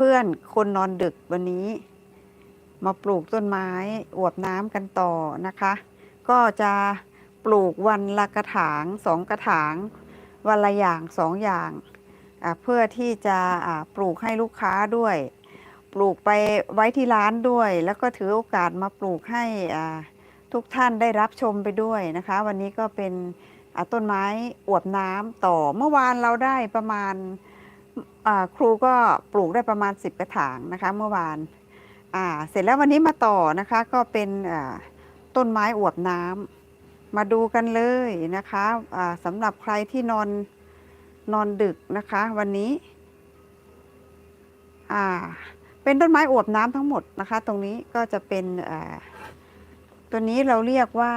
พื่อนคนนอนดึกวันนี้ มาปลูกต้นไม้อวบน้ำกันต่อนะคะ ก็จะปลูกวันละกระถางสองกระถาง วันละอย่างสองอย่างเพื่อที่จะปลูกให้ลูกค้าด้วย ปลูกไปไว้ที่ร้านด้วย แล้วก็ถือโอกาสมาปลูกให้ทุกท่านได้รับชมไปด้วยนะคะ วันนี้ก็เป็นต้นไม้อวบน้ำต่อเมื่อวานเราได้ประมาณ ครูก็ปลูกได้ประมาณ 10 กระถางนะคะเมื่อวานาเสร็จแล้ววันนี้มาต่อนะคะก็เป็นต้นไม้อวบน้ำมาดูกันเลยนะคะอ่าสำหรับใครที่นอนนอนดึกนะคะวันนี้เป็นต้นไม้อวบน้ำทั้งหมดนะคะ ตรงนี้ก็จะเป็นตัวนี้เราเรียกว่า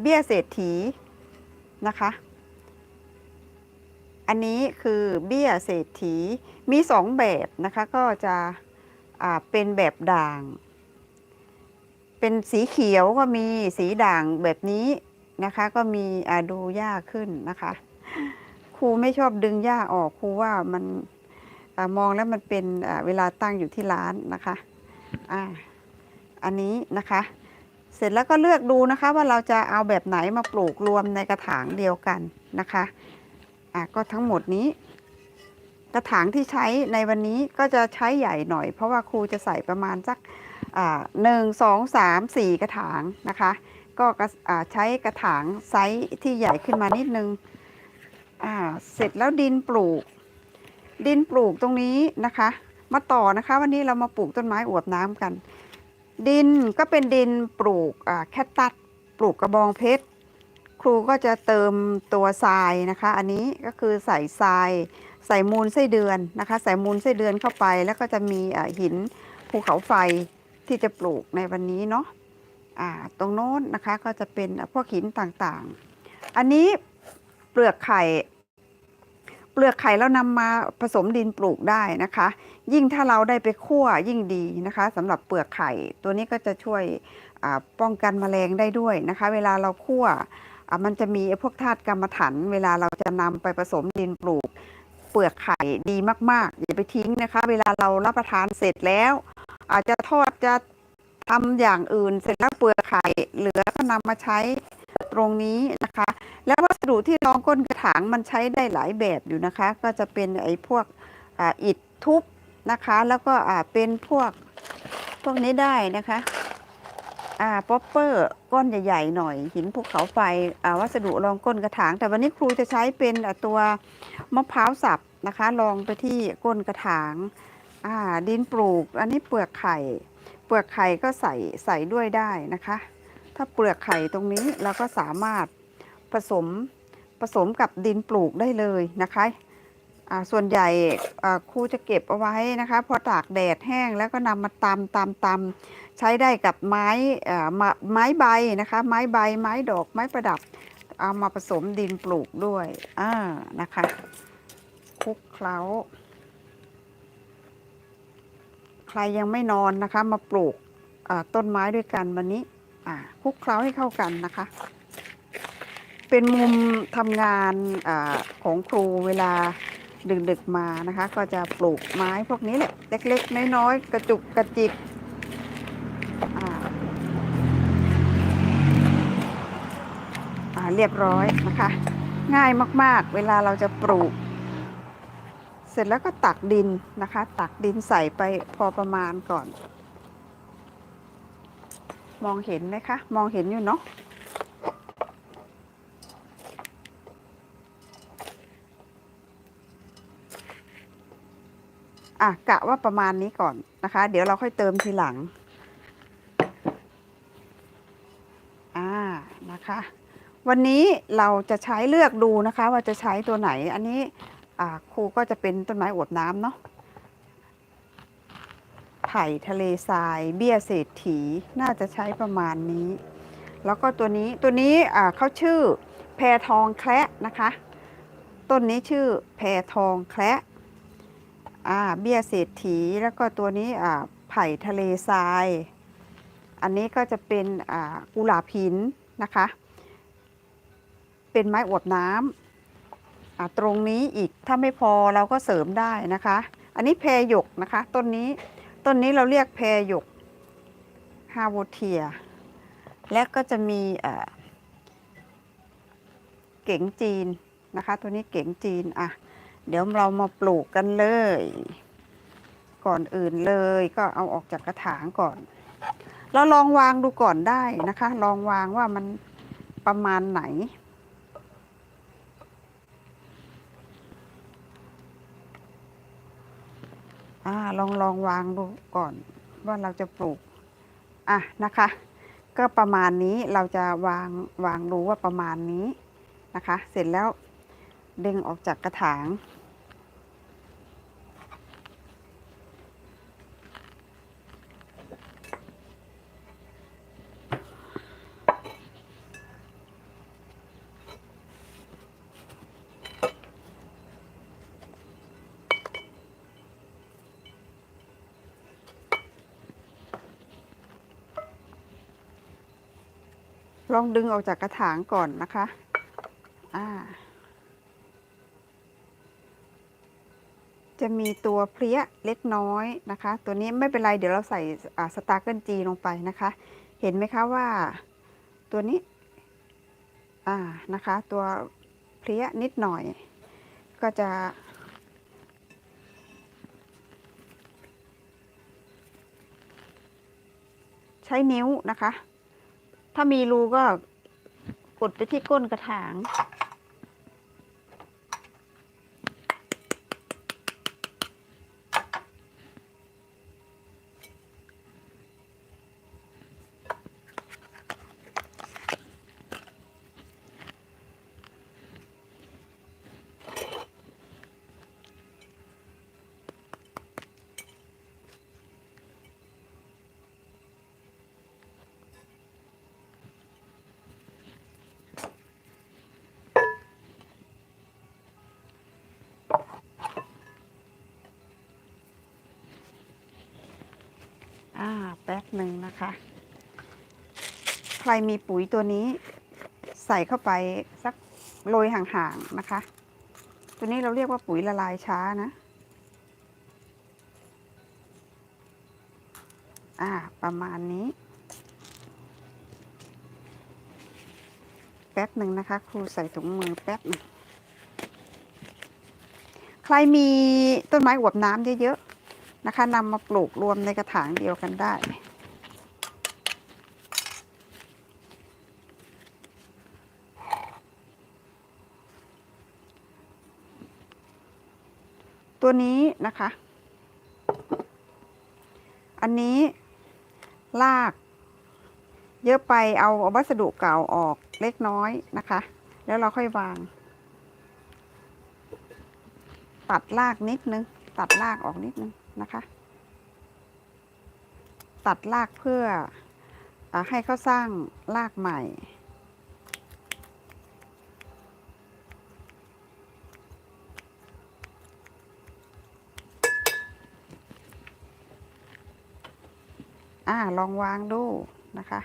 เบี้ยเศรษฐีนะคะ อันนี้คือเบี้ยเศรษฐีมีสองแบบนะคะก็จะเป็นแบบด่าง เป็นสีเขียวก็มีสีด่างแบบนี้นะคะ ก็มีดูยากขึ้นนะคะครูไม่ชอบดึงหญ้าออกครูว่ามันอมองแล้วมันเป็นเวลาตั้งอยู่ที่ร้านนะคะอ่าอันนี้นะคะ เสร็จแล้วก็เลือกดูนะคะว่าเราจะเอาแบบไหนมาปลูกรวมในกระถางเดียวกันนะคะ อ่าก็ทั้งหมดนี้ กระถางที่ใช้ในวันนี้ก็จะใช้ใหญ่หน่อย เพราะว่าครูจะใส่ประมาณสักอ่าหนึ่งสองสามสี่กระถางนะคะ ก็กะใช้กระถางไซส์ที่ใหญ่ขึ้นมานิดนึงอ่าเสร็จแล้วดินปลูก ดินปลูกตรงนี้นะคะ มาต่อนะคะ วันนี้เรามาปลูกต้นไม้อวบน้ำกัน ดินก็เป็นดินปลูกแคตตัสปลูกกระบองเพชร รูก็จะเติมตัวทรายนะคะ อันนี้ก็คือใส่ทราย ใส่มูลไส้เดือนนะคะ ใส่มูลไส้เดือนเข้าไป แล้วก็จะมีหินภูเขาไฟที่จะปลูกในวันนี้เนาะอ่าตรงโน้นนะคะก็จะเป็นพวกหินต่างๆ อันนี้เปลือกไข่เปลือกไข่แล้วนำมาผสมดินปลูกได้นะคะ ยิ่งถ้าเราได้ไปคั่วยิ่งดีนะคะสำหรับเปลือกไข่ ตัวนี้ก็จะช่วยป้องกันแมลงได้ด้วยนะคะ เวลาเราคั่ว มันจะมีพวกธาตุกรรมฐานเวลาเราจะนำไปผสมดินปลูก เปลือกไข่ดีมากๆ อย่าไปทิ้งนะคะ เวลาเรารับประทานเสร็จแล้ว อาจจะทอดจะทำอย่างอื่นเสร็จแล้วเปลือกไข่เหลือก็นำมาใช้ตรงนี้นะคะ แล้ววัสดุที่รองก้นกระถางมันใช้ได้หลายแบบอยู่นะคะ ก็จะเป็นไอ้พวกอ,อิฐทุบนะคะ แล้วก็เป็นพวกพวกนี้ได้นะคะ อ่าป๊อปเปอร์ก้อนใหญ่ๆหน่อย หินภูเขาไฟอ่าวัสดุรองก้นกระถาง แต่วันนี้ครูจะใช้เป็นตัวมะพร้าวสับนะคะรองไปที่ก้นกระถางอ่าดินปลูก อันนี้เปลือกไข่ เปลือกไข่ก็ใส่ใส่ด้วยได้นะคะ ถ้าเปลือกไข่ตรงนี้เราก็สามารถผสมผสมกับดินปลูกได้เลยนะคะอ่าส่วนใหญ่อ่าครูจะเก็บเอาไว้นะคะ พอตากแดดแห้งแล้วก็นำมาตำตำตำ ใช้ได้กับไม้ไม้ใบนะคะ ไม้ใบ ไม้ดอก ไม้ประดับ เอามาผสมดินปลูกด้วยอ่านะคะคลุกเคล้า ใครยังไม่นอนนะคะมาปลูกต้นไม้ด้วยกันวันนี้อ่าคลุกเคล้าให้เข้ากันนะคะ เป็นมุมทำงานอของครูเวลาดึกๆมานะคะ ก็จะปลูกไม้พวกนี้แหละเล็ก ๆ น้อยๆกระจุกกระจิกอ่าอ่า เรียบร้อยนะคะ ง่ายมากๆ เวลาเราจะปลูก เสร็จแล้วก็ตักดินนะคะ ตักดินใส่ไปพอประมาณก่อน มองเห็นไหมคะ มองเห็นอยู่เนาะอะกะว่าประมาณนี้ก่อนนะคะ เดี๋ยวเราค่อยเติมทีหลัง อ่านะคะ วันนี้เราจะใช้เลือกดูนะคะ ว่าจะใช้ตัวไหน อันนี้ครูก็จะเป็นต้นไม้อวบน้ำเนาะไผ่ทะเลทราย เบี้ยเศรษฐีน่าจะใช้ประมาณนี้ แล้วก็ตัวนี้ตัวนี้เขาชื่อแพรทองแคระนะคะ ต้นนี้ชื่อแพรทองแคระเบี้ยเศรษฐีแล้วก็ตัวนี้ไผ่ทะเลทราย อันนี้ก็จะเป็นกุหลาบหินนะคะ เป็นไม้อวบน้ำอ่าตรงนี้อีกถ้าไม่พอเราก็เสริมได้นะคะ อันนี้แพรหยกนะคะ ต้นนี้ต้นนี้เราเรียกแพรหยกฮาโวเทีย และก็จะมีเก๋งจีนนะคะ ตัวนี้เก๋งจีนอะเดี๋ยวเรามาปลูกกันเลย ก่อนอื่นเลยก็เอาออกจากกระถางก่อน เราลองวางดูก่อนได้นะคะ ลองวางว่ามันประมาณไหน อ่าลองลองวางดูก่อนว่าเราจะปลูกอะนะคะ ก็ประมาณนี้เราจะวางวางดูว่าประมาณนี้นะคะ เสร็จแล้วดึงออกจากกระถาง ลองดึงออกจากกระถางก่อนนะคะ อ่า จะมีตัวเพลี้ยเล็กน้อยนะคะ ตัวนี้ไม่เป็นไร เดี๋ยวเราใส่อ่าสตาร์เกิลจีลงไปนะคะ เห็นไหมคะว่าตัวนี้ อ่า นะคะ ตัวเพลี้ยนิดหน่อย ก็จะใช้นิ้วนะคะ ถ้ามีรูก็กดไปที่ก้นกระถาง อ่าแป๊บหนึ่งนะคะ ใครมีปุ๋ยตัวนี้ใส่เข้าไปสักโรยห่างๆนะคะ ตัวนี้เราเรียกว่าปุ๋ยละลายช้านะอ่า ประมาณนี้ แป๊บหนึ่งนะคะ ครูใส่ถุงมือแป๊บหนึ่งใครมีต้นไม้อวบน้ำเยอะ นะคะนำมาปลูกรวมในกระถางเดียวกันได้ ตัวนี้นะคะ อันนี้ลากเยอะไปเอาวัสดุเก่าออกเล็กน้อยนะคะ แล้วเราค่อยวาง ตัดรากนิดนึง ตัดรากออกนิดนึง นะคะ ตัดรากเพื่ออให้เขาสร้างรากใหม่ อ่าลองวางดูนะคะ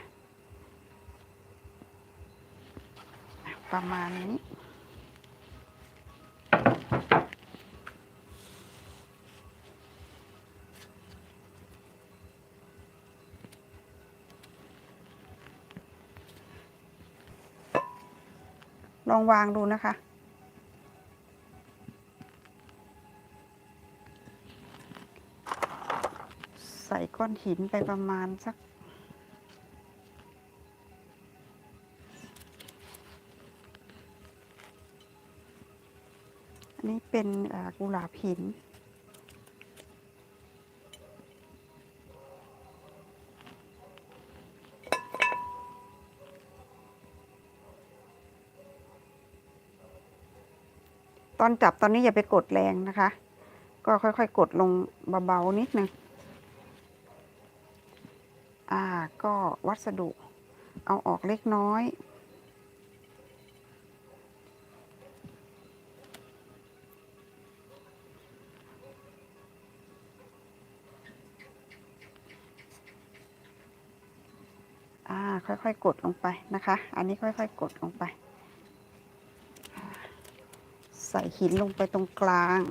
ประมาณนี้ ลองวางดูนะคะ ใส่ก้อนหินไปประมาณสักอันนี้เป็นกุหลาบหิน ตอนจับตอนนี้อย่าไปกดแรงนะคะ ก็ค่อยๆ กดลงเบาๆนิดนึง อ่า ก็วัสดุ เอาออกเล็กน้อยอ่าค่อยๆ กดลงไปนะคะ อันนี้ค่อย ๆ กดลงไป ใส่หินลงไปตรงกลาง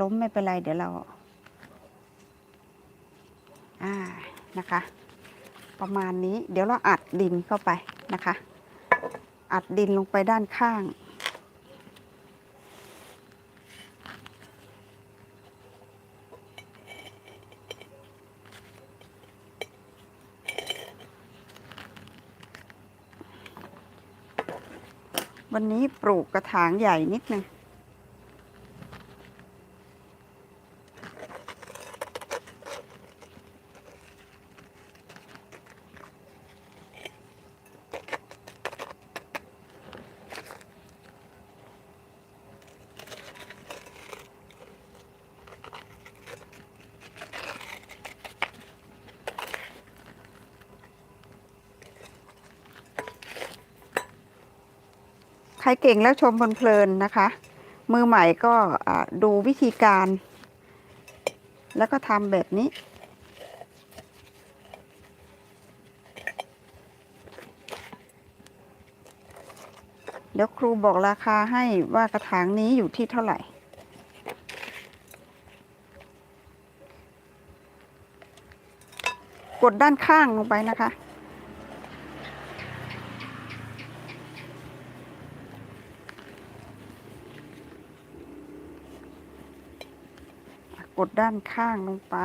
ล้มไม่เป็นไรเดี๋ยวเรา อ่า นะคะ ประมาณนี้เดี๋ยวเราอัดดินเข้าไปนะคะ อัดดินลงไปด้านข้าง วันนี้ปลูกกระถางใหญ่นิดนึง รเก่งแล้วชมเพลินๆนะคะ มือใหม่ก็ดูวิธีการ แล้วก็ทำแบบนี้ เดี๋ยวครูบอกราคาให้ว่ากระถางนี้อยู่ที่เท่าไหร่กดด้านข้างลงไปนะคะ ดด้านข้างลงไป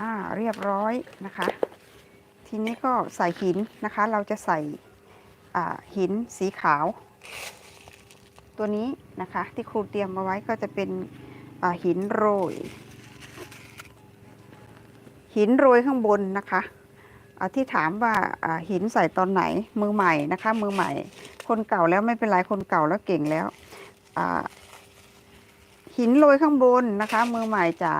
อ่า เรียบร้อยนะคะ ทีนี้ก็ใส่หินนะคะ เราจะใส่หินสีขาว ตัวนี้นะคะที่ครูเตรียมมาไว้ก็จะเป็นหินโรย หินโรยข้างบนนะคะที่ถามว่าหินใส่ตอนไหนมือใหม่นะคะ มือใหม่ คนเก่าแล้วไม่เป็นไรคนเก่าแล้วเก่งแล้วหินโรยข้างบนนะคะ มือใหม่จ๋า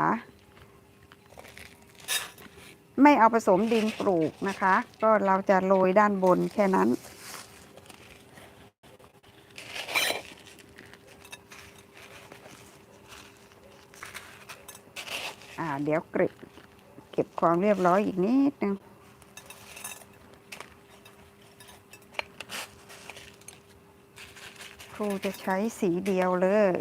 ไม่เอาผสมดินปลูกนะคะ ก็เราจะโรยด้านบนแค่นั้น อ่า เดี๋ยวเก็บเก็บความเรียบร้อยอีกนิดนึงครูจะใช้สีเดียวเลย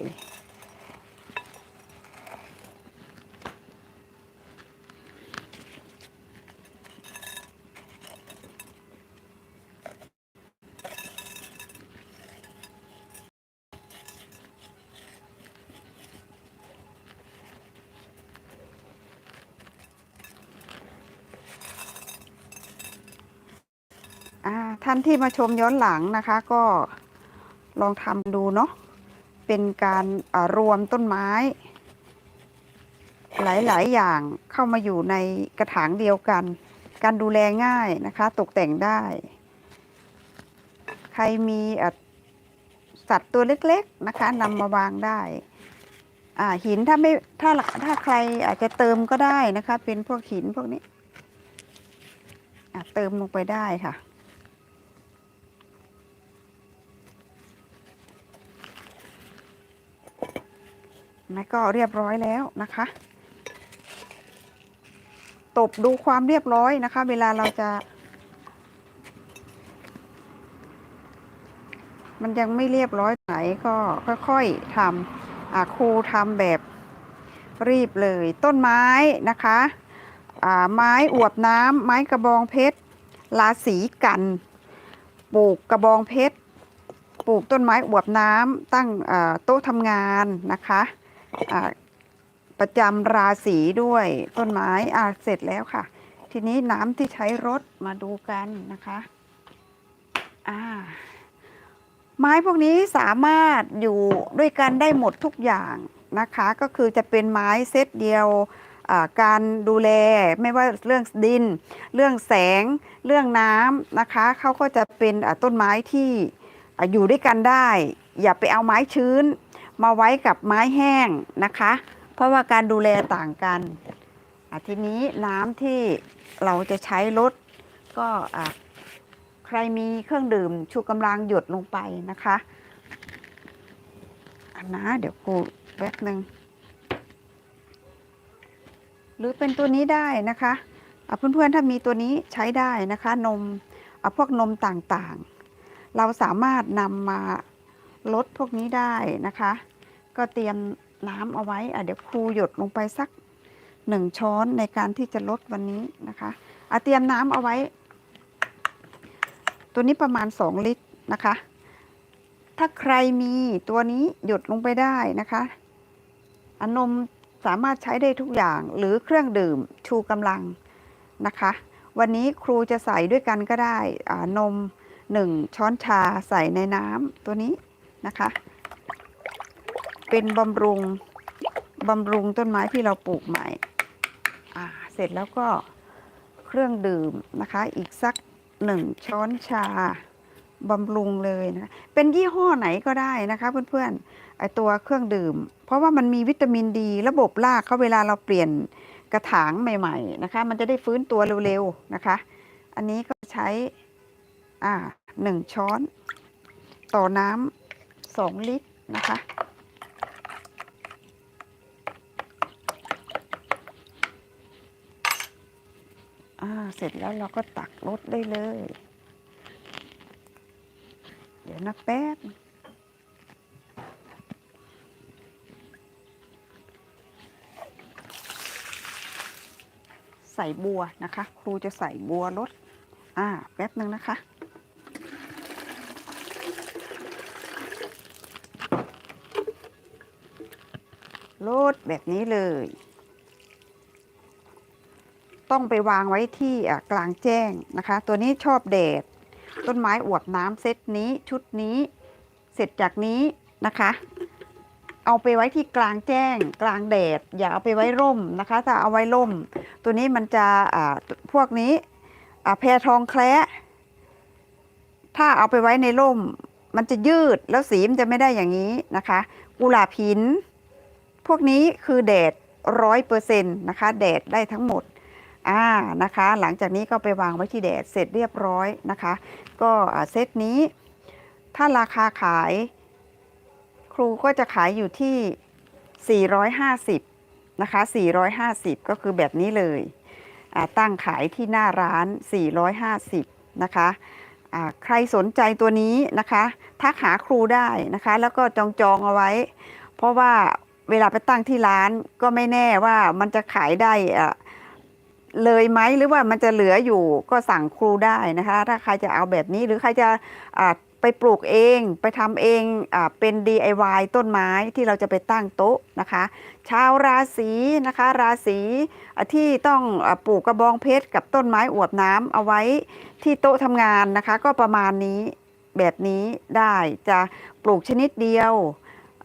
ท่านที่มาชมย้อนหลังนะคะ ก็ลองทำดูเนาะเป็นการรวมต้นไม้ หลาย ๆ อย่างเข้ามาอยู่ในกระถางเดียวกัน การดูแลง่ายนะคะ ตกแต่งได้ ใครมีสัตว์ตัวเล็ก ๆ นะคะนำมาวางได้หินถ้าไม่ถ้าถ้าใครอาจจะเติมก็ได้นะคะ เป็นพวกหินพวกนี้เติมลงไปได้ค่ะ นะก็เรียบร้อยแล้วนะคะ ตบดูความเรียบร้อยนะคะ เวลาเราจะ มันยังไม่เรียบร้อยไหนก็ค่อยๆทำครูทำแบบรีบเลย ต้นไม้นะคะไม้อวบน้ำไม้กระบองเพชรลาสีกันปลูกกระบองเพชรปลูกต้นไม้อวบน้ำตั้งโต๊ะทำงานนะคะ ประจำราศีด้วยต้นไม้อ่าเสร็จแล้วค่ะ ทีนี้น้ำที่ใช้รดมาดูกันนะคะอ่าไม้พวกนี้สามารถอยู่ด้วยกันได้หมดทุกอย่างนะคะ ก็คือจะเป็นไม้เซตเดียวการดูแลไม่ว่าเรื่องดิน เรื่องแสง เรื่องน้ำนะคะเขาก็จะเป็นต้นไม้ที่อยู่ด้วยกันได้ อย่าไปเอาไม้ชื้น มาไว้กับไม้แห้งนะคะ เพราะว่าการดูแลต่างกันอะทีนี้น้ำที่เราจะใช้ลดก็อะใครมีเครื่องดื่มชูกำลังหยดลงไปนะคะอันนะเดี๋ยวกูแป๊บหนึ่งหรือเป็นตัวนี้ได้นะคะอะเพื่อนๆถ้ามีตัวนี้ใช้ได้นะคะ นมอะพวกนมต่างๆ เราสามารถนำมา ลดพวกนี้ได้นะคะ ก็เตรียมน้ำเอาไว้อะเดี๋ยวครูหยดลงไปสักหนึ่งช้อนในการที่จะลดวันนี้นะคะอะเตรียมน้ำเอาไว้ ตัวนี้ประมาณ 2 ลิตรนะคะ ถ้าใครมีตัวนี้หยดลงไปได้นะคะอนมสามารถใช้ได้ทุกอย่างหรือเครื่องดื่มชูกำลังนะคะ วันนี้ครูจะใส่ด้วยกันก็ได้นม 1 ช้อนชาใส่ในน้ำตัวนี้ นะคะ เป็นบำรุงบำรุงต้นไม้ที่เราปลูกใหม่ เสร็จแล้วก็เครื่องดื่มนะคะ อีกสักหนึ่งช้อนชาบำรุงเลยนะ เป็นยี่ห้อไหนก็ได้นะคะเพื่อนๆ ไอตัวเครื่องดื่ม เพราะว่ามันมีวิตามินดี ระบบรากเขาเวลาเราเปลี่ยนกระถางใหม่ๆนะคะ มันจะได้ฟื้นตัวเร็วๆนะคะ อันนี้ก็ใช้อ่าหนึ่งช้อน ต่อน้ำ สองลิตรนะคะอ่าเสร็จแล้วเราก็ตักรสได้เลย เดี๋ยวนะแป๊บใส่บัวนะคะ ครูจะใส่บัวรสอ่า แป๊บหนึ่งนะคะ โลดแบบนี้เลย ต้องไปวางไว้ที่กลางแจ้งนะคะ ตัวนี้ชอบแดด ต้นไม้อวบน้ำเซตนี้ชุดนี้เสร็จจากนี้นะคะ เอาไปไว้ที่กลางแจ้ง กลางแดด อย่าเอาไปไว้ร่มนะคะ ถ้าเอาไว้ร่ม ตัวนี้มันจะพวกนี้แพรทองแคระถ้าเอาไปไว้ในร่ม มันจะยืดแล้วสีมันจะไม่ได้อย่างนี้นะคะ กุหลาบหิน พวกนี้คือแดดร้อยเปอร์เซ็นต์นะคะแดดได้ทั้งหมดอ่านะคะ หลังจากนี้ก็ไปวางไว้ที่แดดเสร็จเรียบร้อยนะคะ ก็เซตนี้ ถ้าราคาขาย ครูก็จะขายอยู่ที่ 450นะคะ450 ก็คือแบบนี้เลยตั้งขายที่หน้าร้าน 450นะคะใครสนใจตัวนี้นะคะทักหาครูได้นะคะ แล้วก็จองจองเอาไว้ เพราะว่า เวลาไปตั้งที่ร้านก็ไม่แน่ว่ามันจะขายได้อะเลยไหมหรือว่ามันจะเหลืออยู่ก็สั่งครูได้นะคะ ถ้าใครจะเอาแบบนี้หรือใครจะไปปลูกเองไปทำเองอเป็น DIY ต้นไม้ที่เราจะไปตั้งโต๊ะนะคะ ชาวราศีนะคะ ราศีที่ต้องอปลูกกระบองเพชรกับต้นไม้อวบน้ำเอาไว้ที่โต๊ะทำงานนะคะ ก็ประมาณนี้แบบนี้ได้จะปลูกชนิดเดียว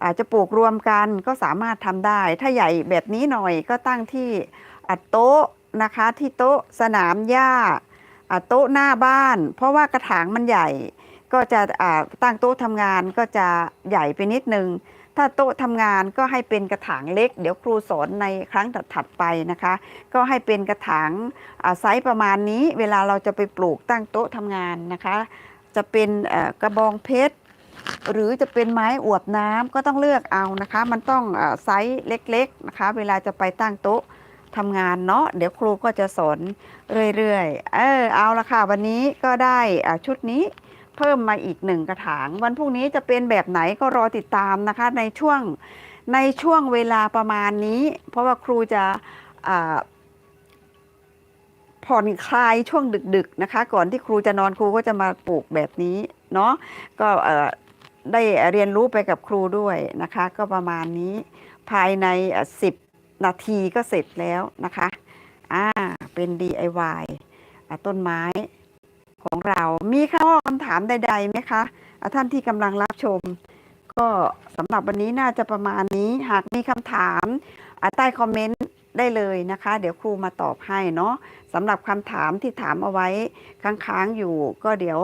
อาจจะปลูกรวมกันก็สามารถทำได้ ถ้าใหญ่แบบนี้หน่อยก็ตั้งที่อะโต๊ะนะคะที่โต๊ะสนามหญ้าโต๊ะหน้าบ้าน เพราะว่ากระถางมันใหญ่ ก็จะตั้งโต๊ะทำงานก็จะใหญ่ไปนิดนึง ถ้าโต๊ะทำงานก็ให้เป็นกระถางเล็ก เดี๋ยวครูสอนในครั้งถัดๆไปนะคะ ก็ให้เป็นกระถางไซส์ประมาณนี้ เวลาเราจะไปปลูกตั้งโต๊ะทำงานนะคะ จะเป็นกระบองเพชร หรือจะเป็นไม้อวบน้ำก็ต้องเลือกเอานะคะ มันต้องอไซส์เล็กๆนะคะ เวลาจะไปตั้งโต๊ะทำงานเนาะเดี๋ยวครูก็จะสอนเรื่อยๆ เออเอาละค่ะ วันนี้ก็ได้ชุดนี้เพิ่มมาอีกหนึ่งกระถาง วันพรุ่งนี้จะเป็นแบบไหนก็รอติดตามนะคะ ในช่วงในช่วงเวลาประมาณนี้ เพราะว่าครูจะผ่อนคลายช่วงดึกๆนะคะ ก่อนที่ครูจะนอนครูก็จะมาปลูกแบบนี้เนาะก็เออ ได้เรียนรู้ไปกับครูด้วยนะคะ ก็ประมาณนี้ภายในสิบนาทีก็เสร็จแล้วนะคะอ่าเป็น DIY อะต้นไม้ของเรามีข้อคำถามใดๆไหมคะท่านที่กำลังรับชม ก็สำหรับวันนี้น่าจะประมาณนี้หากมีคำถามใต้คอมเมนต์ได้เลยนะคะ เดี๋ยวครูมาตอบให้เนาะสำหรับคำถามที่ถามเอาไว้ค้างๆอยู่ ก็เดี๋ยว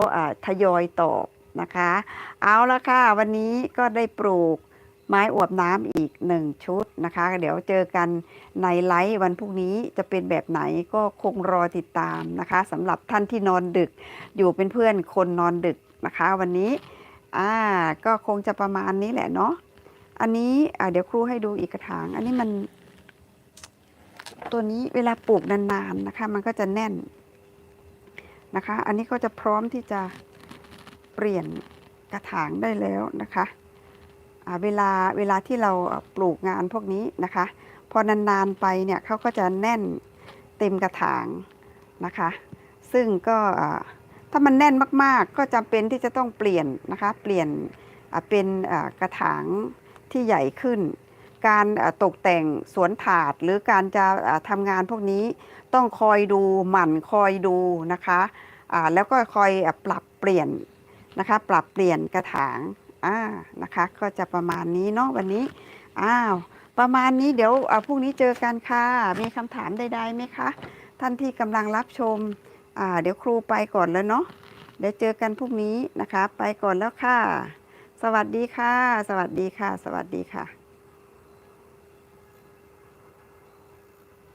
ทยอยตอบ นะคะ เอาละค่ะ วันนี้ก็ได้ปลูกไม้อวบน้ำอีกหนึ่งชุดนะคะ เดี๋ยวเจอกันในไลฟ์วันพรุ่งนี้จะเป็นแบบไหนก็คงรอติดตามนะคะสำหรับท่านที่นอนดึก อยู่เป็นเพื่อนคนนอนดึกนะคะ วันนี้อ่าก็คงจะประมาณนี้แหละเนาะอันนี้อ่าเดี๋ยวครูให้ดูอีกกระถาง อันนี้มัน ตัวนี้เวลาปลูกนานๆนะคะ มันก็จะแน่นนะคะ อันนี้ก็จะพร้อมที่จะ เปลี่ยนกระถางได้แล้วนะคะเวลาเวลาที่เราปลูกงานพวกนี้นะคะ พอนานๆไปเนี่ยเขาก็จะแน่นเต็มกระถางนะคะ ซึ่งก็ถ้ามันแน่นมากๆ ก็จำเป็นที่จะต้องเปลี่ยนนะคะเปลี่ยนเป็นกระถางที่ใหญ่ขึ้น การตกแต่งสวนถาดหรือการจะทำงานพวกนี้ต้องคอยดูหมั่นคอยดูนะคะแล้วก็คอยปรับเปลี่ยน นะคะ ปรับเปลี่ยนกระถางอ่านะคะ ก็จะประมาณนี้เนาะวันนี้อ้าวประมาณนี้เดี๋ยวอ่าพรุ่งนี้เจอกันค่ะ มีคำถามใดๆไหมคะ ท่านที่กำลังรับชมอ่าเดี๋ยวครูไปก่อนแล้วเนาะเดี๋ยวเจอกันพรุ่งนี้นะคะ ไปก่อนแล้วค่ะ สวัสดีค่ะ สวัสดีค่ะ สวัสดีค่ะ